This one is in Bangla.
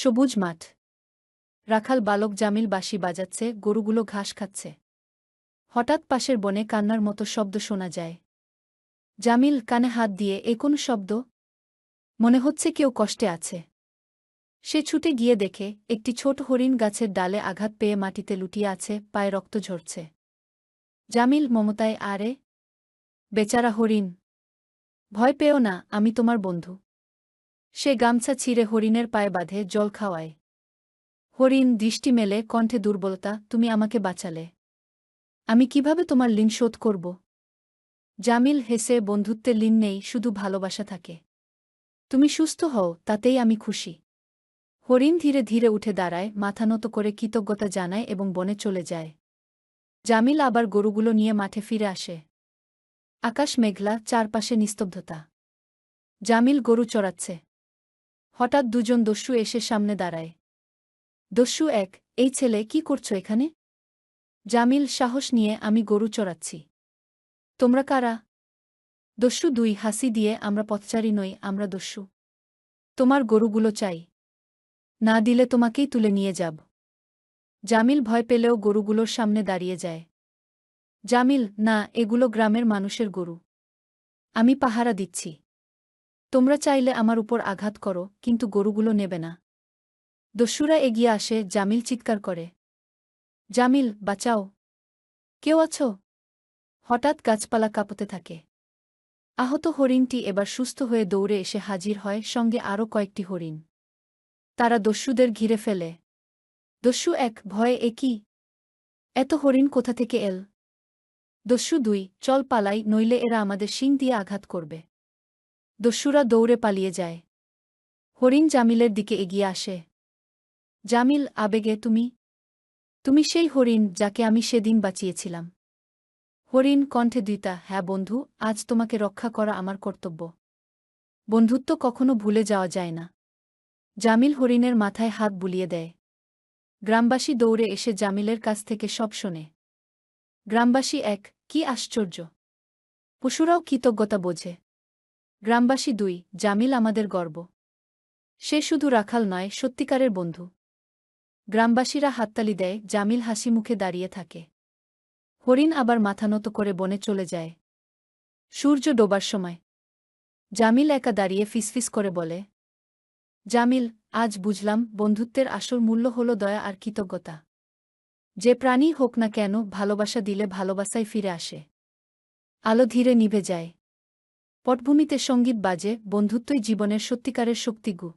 সবুজ মাঠ। রাখাল বালক জামিল বাঁশি বাজাচ্ছে, গরুগুলো ঘাস খাচ্ছে। হঠাৎ পাশের বনে কান্নার মতো শব্দ শোনা যায়। জামিল কানে হাত দিয়ে, এ কোন শব্দ? মনে হচ্ছে কেউ কষ্টে আছে। সে ছুটে গিয়ে দেখে, একটি ছোট হরিণ গাছের ডালে আঘাত পেয়ে মাটিতে লুটিয়ে আছে, পায়ে রক্ত ঝরছে। জামিল মমতায়, আরে, বেচারা হরিণ, ভয় পেও না, আমি তোমার বন্ধু। সে গামছা ছিঁড়ে হরিণের পায়ে বাঁধে, জল খাওয়ায়। হরিণ, দৃষ্টি মেলে, কণ্ঠে দুর্বলতা, তুমি আমাকে বাঁচালে। আমি কীভাবে তোমার ঋণ শোধ করব? জামিল হেসে, বন্ধুত্বের লিন নেই, শুধু ভালোবাসা থাকে। তুমি সুস্থ হও, তাতেই আমি খুশি। হরিণ ধীরে ধীরে উঠে দাঁড়ায়, মাথা নত করে কৃতজ্ঞতা জানায় এবং বনে চলে যায়। জামিল আবার গরুগুলো নিয়ে মাঠে ফিরে আসে। আকাশ মেঘলা, চারপাশে নিস্তব্ধতা। জামিল গরু চড়াচ্ছে। হঠাৎ দুজন দস্যু এসে সামনে দাঁড়ায়। দস্যু এক, এই ছেলে কি করছ এখানে? জামিল সাহস নিয়ে, আমি গরু চড়াচ্ছি। তোমরা কারা? দস্যু দুই, হাসি দিয়ে, আমরা পথচারী নই, আমরা দস্যু। তোমার গরুগুলো চাই। না দিলে তোমাকেই তুলে নিয়ে যাব। জামিল ভয় পেলেও গরুগুলোর সামনে দাঁড়িয়ে যায়। জামিল, না, এগুলো গ্রামের মানুষের গরু। আমি পাহারা দিচ্ছি। তোমরা চাইলে আমার উপর আঘাত করো, কিন্তু গরুগুলো নেবে না। দস্যুরা এগিয়ে আসে, জামিল চিৎকার করে। জামিল, বাঁচাও। কেউ আছো? হঠাৎ গাছপালা কাঁপতে থাকে। আহত হরিণটি এবার সুস্থ হয়ে দৌড়ে এসে হাজির হয়, সঙ্গে আরও কয়েকটি হরিণ। তারা দস্যুদের ঘিরে ফেলে। দস্যু এক, ভয়ে একই এত হরিণ কোথা থেকে এল? দস্যু দুই, চল পালাই, নইলে এরা আমাদের শিং দিয়ে আঘাত করবে। দস্যুরা দৌড়ে পালিয়ে যায়। হরিণ জামিলের দিকে এগিয়ে আসে। জামিল, আবেগে, তুমি? তুমি সেই হরিণ যাকে আমি সেদিন বাঁচিয়েছিলাম। হরিণ কণ্ঠে দ্বিতা হ্যাঁ বন্ধু, আজ তোমাকে রক্ষা করা আমার কর্তব্য। বন্ধুত্ব কখনো ভুলে যাওয়া যায় না। জামিল হরিণের মাথায় হাত বুলিয়ে দেয়। গ্রামবাসী দৌড়ে এসে জামিলের কাছ থেকে সব শোনে। গ্রামবাসী এক, কি আশ্চর্য। পশুরাও কৃতজ্ঞতা বোঝে। গ্রামবাসী দুই, জামিল আমাদের গর্ব। সে শুধু রাখাল নয়, সত্যিকারের বন্ধু। গ্রামবাসীরা হাততালি দেয়, জামিল হাসি মুখে দাঁড়িয়ে থাকে। হরিণ আবার মাথা নত করে বনে চলে যায়। সূর্য ডোবার সময়। জামিল একা দাঁড়িয়ে ফিসফিস করে বলে, জামিল, আজ বুঝলাম বন্ধুত্বের আসল মূল্য হল দয়া আর কৃতজ্ঞতা। যে প্রাণী হোক না কেন ভালোবাসা দিলে ভালোবাসায় ফিরে আসে। আলো ধীরে নিভে যায়। পটভূমিতে সংগীত বাজে বন্ধুত্বই জীবনের সত্যিকারের শক্তিগু।